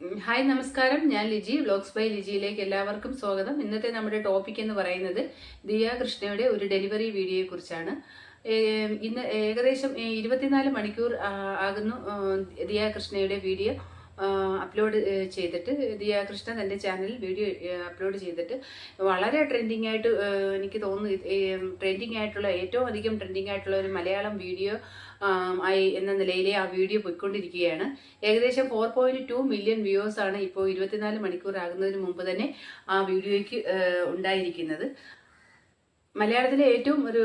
Hi നമസ്കാരം. ഞാൻ Liji vlogs by ലിജിയിലേക്ക് എല്ലാവർക്കും സ്വാഗതം. ഇന്നത്തെ നമ്മുടെ ടോപ്പിക് എന്ന് പറയുന്നത് ദിയ കൃഷ്ണയുടെ ഒരു ഡെലിവറി വീഡിയോയെക്കുറിച്ചാണ് ഇന്ന് ഏകദേശം ഇരുപത്തിനാല് മണിക്കൂർ ആകുന്നു ദിയ കൃഷ്ണയുടെ വീഡിയോ അപ്ലോഡ് ചെയ്തിട്ട് ദിയ കൃഷ്ണ തന്റെ ചാനലിൽ വീഡിയോ അപ്ലോഡ് ചെയ്തിട്ട് വളരെ ട്രെൻഡിങ് ആയിട്ട് എനിക്ക് തോന്നുന്നു ട്രെൻഡിങ് ആയിട്ടുള്ള ഏറ്റവും അധികം ട്രെൻഡിങ് ആയിട്ടുള്ള ഒരു മലയാളം വീഡിയോ ആയി എന്ന നിലയിലെ ആ വീഡിയോ പോയിക്കൊണ്ടിരിക്കുകയാണ്. ഏകദേശം four point two million viewers ആണ് ഇപ്പോൾ ഇരുപത്തിനാല് മണിക്കൂർ ആകുന്നതിന് മുമ്പ് തന്നെ ആ വീഡിയോയ്ക്ക് ഉണ്ടായിരിക്കുന്നത്. മലയാളത്തിലെ ഏറ്റവും ഒരു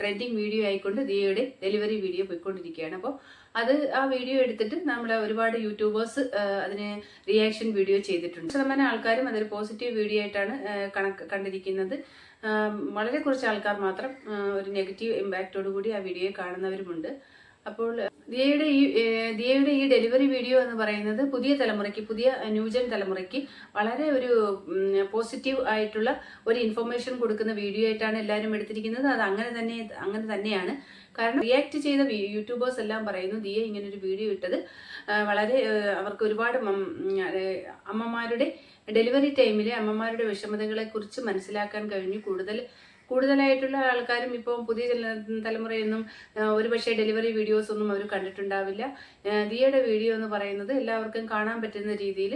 ട്രെൻഡിങ് വീഡിയോ ആയിക്കൊണ്ട് ദിയയുടെ ഡെലിവറി വീഡിയോ പോയിക്കൊണ്ടിരിക്കുകയാണ്. അപ്പോൾ അത് ആ വീഡിയോ എടുത്തിട്ട് നമ്മൾ ഒരുപാട് യൂട്യൂബേഴ്സ് അതിന് റിയാക്ഷൻ വീഡിയോ ചെയ്തിട്ടുണ്ട്. ശതമാനം ആൾക്കാരും അതൊരു പോസിറ്റീവ് വീഡിയോ ആയിട്ടാണ് കണക്ക് കണ്ടിരിക്കുന്നത്. വളരെ കുറച്ച് ആൾക്കാർ മാത്രം ഒരു നെഗറ്റീവ് ഇമ്പാക്റ്റോടു കൂടി ആ വീഡിയോ കാണുന്നവരുമുണ്ട്. അപ്പോൾ ദിയയുടെ ഈ ദിയയുടെ ഈ ഡെലിവറി വീഡിയോ എന്ന് പറയുന്നത് പുതിയ തലമുറയ്ക്ക് പുതിയ ന്യൂജൻ തലമുറയ്ക്ക് വളരെ ഒരു പോസിറ്റീവ് ആയിട്ടുള്ള ഒരു ഇൻഫർമേഷൻ കൊടുക്കുന്ന വീഡിയോ ആയിട്ടാണ് എല്ലാവരും എടുത്തിരിക്കുന്നത്. അത് അങ്ങനെ തന്നെ അങ്ങനെ തന്നെയാണ്. കാരണം റിയാക്ട് ചെയ്ത യൂട്യൂബേഴ്സ് എല്ലാം പറയുന്നു ദിയ ഇങ്ങനെ ഒരു വീഡിയോ ഇട്ടത്. വളരെ അവർക്ക് ഒരുപാട് അമ്മമാരുടെ ഡെലിവറി ടൈമിലെ അമ്മമാരുടെ വിഷമതകളെ കുറിച്ച് മനസ്സിലാക്കാൻ കഴിഞ്ഞു. കൂടുതൽ കൂടുതലായിട്ടുള്ള ആൾക്കാരും ഇപ്പോൾ പുതിയ തല- തലമുറയൊന്നും ഒരുപക്ഷെ ഡെലിവറി വീഡിയോസ് ഒന്നും അവർ കണ്ടിട്ടുണ്ടാവില്ല. ദിയയുടെ വീഡിയോ എന്ന് പറയുന്നത് എല്ലാവർക്കും കാണാൻ പറ്റുന്ന രീതിയിൽ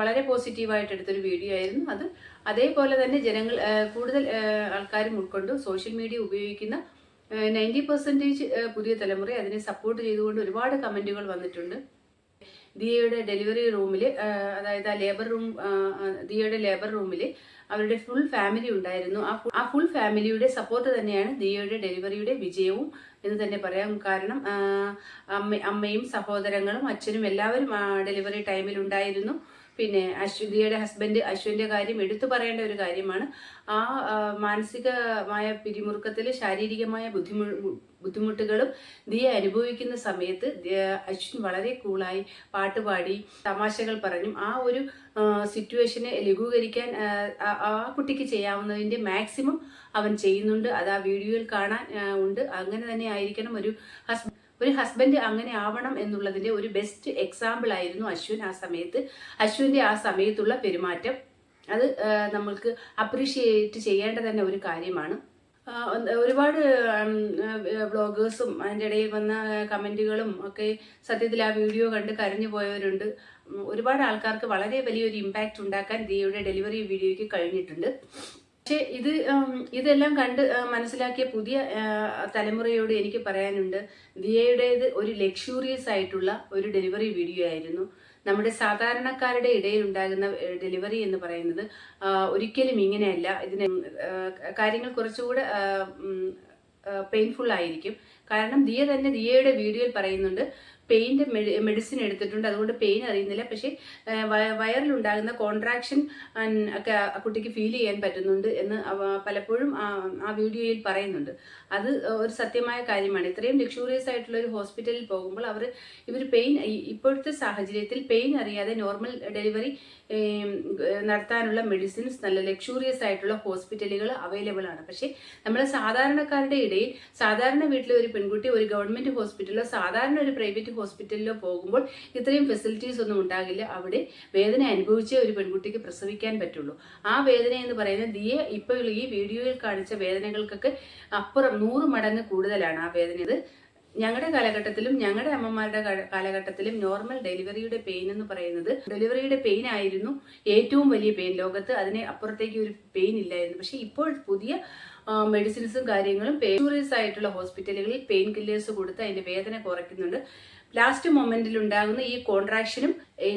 വളരെ പോസിറ്റീവായിട്ട് എടുത്തൊരു വീഡിയോ ആയിരുന്നു അത്. അതേപോലെ തന്നെ ജനങ്ങൾ കൂടുതൽ ആൾക്കാരും ഉൾക്കൊണ്ട് സോഷ്യൽ മീഡിയ ഉപയോഗിക്കുന്ന നയന്റി പെർസെന്റേജ് പുതിയ തലമുറ അതിനെ സപ്പോർട്ട് ചെയ്തുകൊണ്ട് ഒരുപാട് കമന്റുകൾ വന്നിട്ടുണ്ട്. ദിയയുടെ ഡെലിവറി റൂമിൽ അതായത് ആ ലേബർ റൂം ദിയയുടെ ലേബർ റൂമിൽ അവരുടെ ഫുൾ ഫാമിലി ഉണ്ടായിരുന്നു. ആ ആ ഫുൾ ഫാമിലിയുടെ സപ്പോർട്ട് തന്നെയാണ് ദിയയുടെ ഡെലിവറിയുടെ വിജയവും എന്ന് തന്നെ പറയാം. കാരണം അമ്മ അമ്മയും സഹോദരങ്ങളും അച്ഛനും എല്ലാവരും ഡെലിവറി ടൈമിൽ ഉണ്ടായിരുന്നു. പിന്നെ അശ്വതിയുടെ ഹസ്ബൻഡ് അശ്വിന്റെ കാര്യം എടുത്തു പറയേണ്ട ഒരു കാര്യമാണ്. ആ മാനസികമായ പിരിമുറുക്കത്തിൽ ശാരീരികമായ ബുദ്ധിമു ബുദ്ധിമുട്ടുകളും ദിയ അനുഭവിക്കുന്ന സമയത്ത് അശ്വിൻ വളരെ കൂളായി പാട്ടുപാടി തമാശകൾ പറഞ്ഞും. ആ ഒരു സിറ്റുവേഷനെ ലഘൂകരിക്കാൻ ആ കുട്ടിക്ക് ചെയ്യാവുന്നതിന്റെ മാക്സിമം അവൻ ചെയ്യുന്നുണ്ട്. അത് ആ വീഡിയോയിൽ കാണാൻ ഉണ്ട്. അങ്ങനെ തന്നെ ആയിരിക്കണം ഒരു ഹസ്ബൻഡ് ഒരു ഹസ്ബൻഡ് അങ്ങനെ ആവണം എന്നുള്ളതിന്റെ ഒരു ബെസ്റ്റ് എക്സാമ്പിൾ ആയിരുന്നു അശ്വിൻ ആ സമയത്ത്. അശ്വിന്റെ ആ സമയത്തുള്ള പെരുമാറ്റം. അത് നമ്മൾക്ക് അപ്രീഷിയേറ്റ് ചെയ്യേണ്ട തന്നെ ഒരു കാര്യമാണ്. ഒരുപാട് വ്ളോഗേഴ്സും അതിന്റെ ഇടയിൽ വന്ന കമന്റുകളും ഒക്കെ സത്യത്തിൽ ആ വീഡിയോ കണ്ട് കരഞ്ഞു പോയവരുണ്ട്. ഒരുപാട് ആൾക്കാർക്ക് വളരെ വലിയൊരു ഇമ്പാക്റ്റ് ഉണ്ടാക്കാൻ ദിയയുടെ ഡെലിവറി വീഡിയോയ്ക്ക് കഴിഞ്ഞിട്ടുണ്ട്. പക്ഷേ ഇത് ഇതെല്ലാം കണ്ട് മനസ്സിലാക്കിയ പുതിയ തലമുറയോട് എനിക്ക് പറയാനുണ്ട്. ദിയയുടേത് ഒരു ലക്ഷൂറിയസ് ആയിട്ടുള്ള ഒരു ഡെലിവറി വീഡിയോ ആയിരുന്നു. നമ്മുടെ സാധാരണക്കാരുടെ ഇടയിൽ ഉണ്ടാകുന്ന ഡെലിവറി എന്ന് പറയുന്നത് ഒരിക്കലും ഇങ്ങനെയല്ല. ഇതിന് കാര്യങ്ങൾ കുറച്ചുകൂടെ പെയിൻഫുൾ ആയിരിക്കും. കാരണം ദിയ തന്നെ ദിയയുടെ വീഡിയോയിൽ പറയുന്നുണ്ട് പെയിന്റെ മെഡിസിൻ എടുത്തിട്ടുണ്ട്. അതുകൊണ്ട് പെയിൻ അറിയുന്നില്ല. പക്ഷേ വയറിലുണ്ടാകുന്ന കോൺട്രാക്ഷൻ ഒക്കെ കുട്ടിക്ക് ഫീൽ ചെയ്യാൻ പറ്റുന്നുണ്ട് എന്ന് പലപ്പോഴും ആ ആ വീഡിയോയിൽ പറയുന്നുണ്ട്. അത് ഒരു സത്യമായ കാര്യമാണ്. ഇത്രയും ലക്ഷൂറിയസ് ആയിട്ടുള്ള ഒരു ഹോസ്പിറ്റലിൽ പോകുമ്പോൾ അവർ ഇവർ പെയിൻ ഇപ്പോഴത്തെ സാഹചര്യത്തിൽ പെയിൻ അറിയാതെ നോർമൽ ഡെലിവറി നടത്താനുള്ള മെഡിസിൻസ് നല്ല ലക്ഷൂറിയസ് ആയിട്ടുള്ള ഹോസ്പിറ്റലുകൾ അവൈലബിൾ ആണ്. പക്ഷേ നമ്മൾ സാധാരണക്കാരുടെ ഇടയിൽ സാധാരണ വീട്ടിലെ ഒരു പെൺകുട്ടി ഒരു ഗവൺമെന്റ് ഹോസ്പിറ്റലോ സാധാരണ ഒരു പ്രൈവറ്റ് ഹോസ്പിറ്റലിലോ പോകുമ്പോൾ ഇത്രയും ഫെസിലിറ്റീസ് ഒന്നും ഉണ്ടാകില്ല. അവിടെ വേദന അനുഭവിച്ച ഒരു പെൺകുട്ടിക്ക് പ്രസവിക്കാൻ പറ്റുള്ളൂ. ആ വേദന എന്ന് പറയുന്നത് ദിയെ ഇപ്പോൾ ഈ വീഡിയോയിൽ കാണിച്ച വേദനകൾക്കൊക്കെ അപ്പുറം നൂറ് മടങ്ങ് കൂടുതലാണ് ആ വേദന. ഇത് ഞങ്ങളുടെ കാലഘട്ടത്തിലും ഞങ്ങളുടെ അമ്മമാരുടെ കാലഘട്ടത്തിലും നോർമൽ ഡെലിവറിയുടെ പെയിൻ എന്ന് പറയുന്നത് ഡെലിവറിയുടെ പെയിൻ ആയിരുന്നു ഏറ്റവും വലിയ പെയിൻ ലോകത്ത്. അതിന് അപ്പുറത്തേക്ക് ഒരു പെയിൻ ഇല്ലായിരുന്നു. പക്ഷെ ഇപ്പോൾ പുതിയ മെഡിസിൻസും കാര്യങ്ങളും പെയിൻ ആയിട്ടുള്ള ഹോസ്പിറ്റലുകളിൽ പെയിൻ കില്ലേഴ്സ് കൊടുത്ത് അതിന്റെ വേദന കുറയ്ക്കുന്നുണ്ട്. ലാസ്റ്റ് മൊമെന്റിൽ ഉണ്ടാകുന്ന ഈ കോൺട്രാക്ഷനും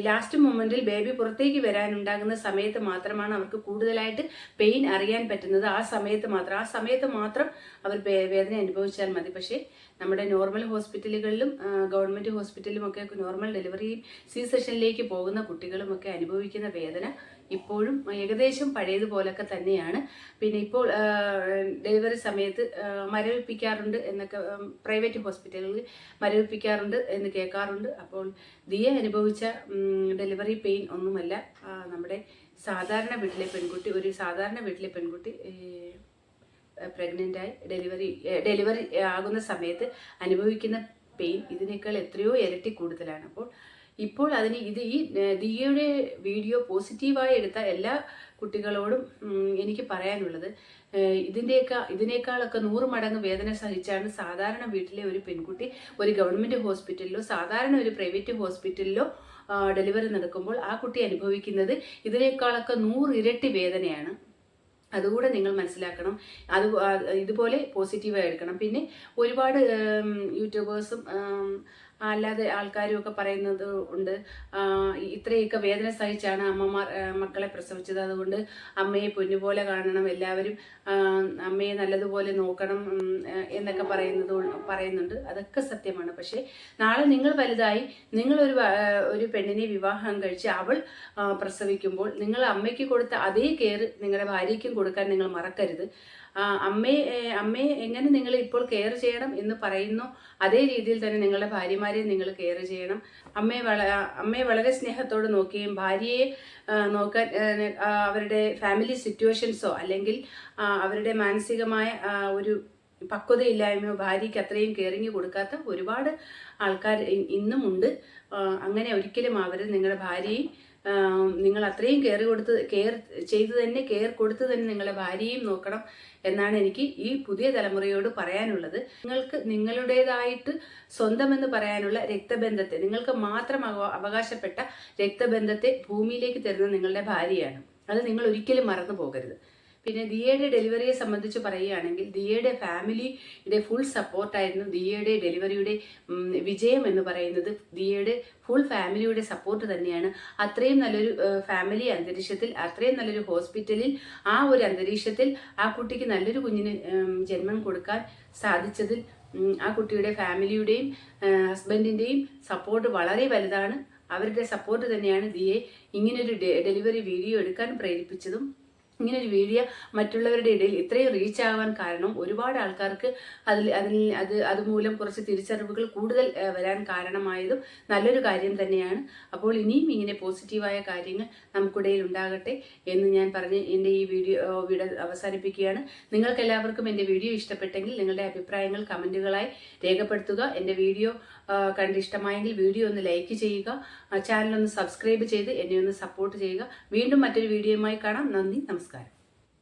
ലാസ്റ്റ് മൊമെന്റിൽ ബേബി പുറത്തേക്ക് വരാനുണ്ടാകുന്ന സമയത്ത് മാത്രമാണ് അവർക്ക് കൂടുതലായിട്ട് പെയിൻ അറിയാൻ പറ്റുന്നത്. ആ സമയത്ത് മാത്രം ആ സമയത്ത് മാത്രം അവർ വേദന അനുഭവിച്ചാൽ മതി. പക്ഷേ നമ്മുടെ നോർമൽ ഹോസ്പിറ്റലുകളിലും ഗവൺമെന്റ് ഹോസ്പിറ്റലിലും ഒക്കെ നോർമൽ ഡെലിവറി സി സെഷനിലേക്ക് പോകുന്ന കുട്ടികളുമൊക്കെ അനുഭവിക്കുന്ന വേദന ഇപ്പോഴും ഏകദേശം പഴയതുപോലൊക്കെ തന്നെയാണ്. പിന്നെ ഇപ്പോൾ ഡെലിവറി സമയത്ത് മരവിപ്പിക്കാറുണ്ട് എന്നൊക്കെ പ്രൈവറ്റ് ഹോസ്പിറ്റലുകളിൽ മരവിപ്പിക്കാറുണ്ട് എന്ന് കേൾക്കാറുണ്ട്. അപ്പോൾ ദിയ അനുഭവിച്ച ഡെലിവറി പെയിൻ ഒന്നുമല്ല. നമ്മുടെ സാധാരണ വീട്ടിലെ പെൺകുട്ടി ഒരു സാധാരണ വീട്ടിലെ പെൺകുട്ടി ആയി ഡെലിവറി ഡെലിവറി ആകുന്ന സമയത്ത് അനുഭവിക്കുന്ന പെയിൻ ഇതിനേക്കാൾ എത്രയോ ഇരട്ടി കൂടുതലാണ്. അപ്പോൾ ഇപ്പോൾ അതിന് ഇത് ഈ ദിയയുടെ വീഡിയോ പോസിറ്റീവായി എടുത്ത എല്ലാ കുട്ടികളോടും എനിക്ക് പറയാനുള്ളത് ഇതിന്റെയൊക്കെ ഇതിനേക്കാളൊക്കെ നൂറ് മടങ്ങ് വേദന സഹിച്ചാണ് സാധാരണ വീട്ടിലെ ഒരു പെൺകുട്ടി ഒരു ഗവൺമെന്റ് ഹോസ്പിറ്റലിലോ സാധാരണ ഒരു പ്രൈവറ്റ് ഹോസ്പിറ്റലിലോ ഡെലിവറി നടക്കുമ്പോൾ ആ കുട്ടി അനുഭവിക്കുന്നത് ഇതിനേക്കാളൊക്കെ നൂറ് ഇരട്ടി വേദനയാണ്. അതുകൂടെ നിങ്ങൾ മനസ്സിലാക്കണം. അത് ഇതുപോലെ പോസിറ്റീവായി എടുക്കണം പിന്നെ ഒരുപാട് യൂട്യൂബേഴ്സും അല്ലാതെ ആൾക്കാരും ഒക്കെ പറയുന്നത് ഉണ്ട്. ഇത്രയൊക്കെ വേദന സഹിച്ചാണ് അമ്മമാർ മക്കളെ പ്രസവിച്ചത്. അതുകൊണ്ട് അമ്മയെ പൊന്നുപോലെ കാണണം എല്ലാവരും അമ്മയെ നല്ലതുപോലെ നോക്കണം എന്നൊക്കെ പറയുന്നത് പറയുന്നുണ്ട്. അതൊക്കെ സത്യമാണ്. പക്ഷേ നാളെ നിങ്ങൾ വലുതായി നിങ്ങളൊരു വ- ഒരു പെണ്ണിനെ വിവാഹം കഴിച്ച് അവൾ പ്രസവിക്കുമ്പോൾ നിങ്ങൾ അമ്മയ്ക്ക് കൊടുത്ത അതേ കെയർ നിങ്ങളുടെ ഭാര്യയ്ക്കും കൊടുക്കാൻ നിങ്ങൾ മറക്കരുത്. അമ്മയെ അമ്മേ അമ്മയെ എങ്ങനെ നിങ്ങൾ ഇപ്പോൾ കെയർ ചെയ്യണം എന്ന് പറയുന്നു. അതേ രീതിയിൽ തന്നെ നിങ്ങളുടെ ഭാര്യമാരെ നിങ്ങൾ കെയർ ചെയ്യണം. അമ്മയെ വള അമ്മയെ വളരെ സ്നേഹത്തോട് നോക്കുകയും ഭാര്യയെ നോക്കാൻ അവരുടെ ഫാമിലി സിറ്റുവേഷൻസോ അല്ലെങ്കിൽ അവരുടെ മാനസികമായ ഒരു പക്വതയില്ലായ്മയോ ഭാര്യയ്ക്ക് അത്രയും കെയറിങ് കൊടുക്കാത്ത ഒരുപാട് ആൾക്കാർ ഇന്നുമുണ്ട്. അങ്ങനെ ഒരിക്കലും ആവരുത് നിങ്ങളുടെ ഭാര്യയും നിങ്ങൾ അത്രയും കെയർ കൊടുത്ത് കെയർ ചെയ്ത് തന്നെ കെയർ കൊടുത്ത് തന്നെ നിങ്ങളെ ഭാര്യയും നോക്കണം എന്നാണ് എനിക്ക് ഈ പുതിയ തലമുറയോട് പറയാനുള്ളത്. നിങ്ങൾക്ക് നിങ്ങളുടേതായിട്ട് സ്വന്തമെന്ന് പറയാനുള്ള രക്തബന്ധത്തെ നിങ്ങൾക്ക് മാത്രം അവകാശപ്പെട്ട രക്തബന്ധത്തെ ഭൂമിയിലേക്ക് തരുന്ന നിങ്ങളുടെ ഭാര്യയാണ്. അത് നിങ്ങൾ ഒരിക്കലും മറന്നു പോകരുത്. പിന്നെ ദിയയുടെ ഡെലിവറിയെ സംബന്ധിച്ച് പറയുകയാണെങ്കിൽ ദിയയുടെ ഫാമിലിയുടെ ഫുൾ സപ്പോർട്ടായിരുന്നു ദിയയുടെ ഡെലിവറിയുടെ വിജയം എന്ന് പറയുന്നത്. ദിയയുടെ ഫുൾ ഫാമിലിയുടെ സപ്പോർട്ട് തന്നെയാണ്. അത്രയും നല്ലൊരു ഫാമിലി അന്തരീക്ഷത്തിൽ അത്രയും നല്ലൊരു ഹോസ്പിറ്റലിൽ ആ ഒരു അന്തരീക്ഷത്തിൽ ആ കുട്ടിക്ക് നല്ലൊരു കുഞ്ഞിന് ജന്മം കൊടുക്കാൻ സാധിച്ചതിൽ ആ കുട്ടിയുടെ ഫാമിലിയുടെയും ഹസ്ബൻഡിന്റെയും സപ്പോർട്ട് വളരെ വലുതാണ്. അവരുടെ സപ്പോർട്ട് തന്നെയാണ് ദിയെ ഇങ്ങനൊരു ഡെലിവറി വീഡിയോ എടുക്കാൻ പ്രേരിപ്പിച്ചതും. ഇങ്ങനൊരു വീഡിയോ മറ്റുള്ളവരുടെ ഇടയിൽ ഇത്രയും റീച്ച് ആവാൻ കാരണം ഒരുപാട് ആൾക്കാർക്ക് അതിൽ അതിൽ അത് അതുമൂലം കുറച്ച് തിരിച്ചറിവുകൾ കൂടുതൽ വരാൻ കാരണമായതും നല്ലൊരു കാര്യം തന്നെയാണ്. അപ്പോൾ ഇനിയും ഇങ്ങനെ പോസിറ്റീവായ കാര്യങ്ങൾ നമുക്കിടയിൽ ഉണ്ടാകട്ടെ എന്ന് ഞാൻ പറഞ്ഞ് എന്റെ ഈ വീഡിയോ വീഡിയോ അവസാനിപ്പിക്കുകയാണ്. നിങ്ങൾക്ക് എല്ലാവർക്കും എന്റെ വീഡിയോ ഇഷ്ടപ്പെട്ടെങ്കിൽ നിങ്ങളുടെ അഭിപ്രായങ്ങൾ കമന്റുകളായി രേഖപ്പെടുത്തുക. എന്റെ വീഡിയോ കണ്ട് ഇഷ്ടമായെങ്കിൽ വീഡിയോ ഒന്ന് ലൈക്ക് ചെയ്യുക. ചാനൽ ഒന്ന് സബ്സ്ക്രൈബ് ചെയ്ത് എന്നെ ഒന്ന് സപ്പോർട്ട് ചെയ്യുക. വീണ്ടും മറ്റൊരു വീഡിയോയുമായി കാണാം. നന്ദി നമസ്കാരം. नमस्कार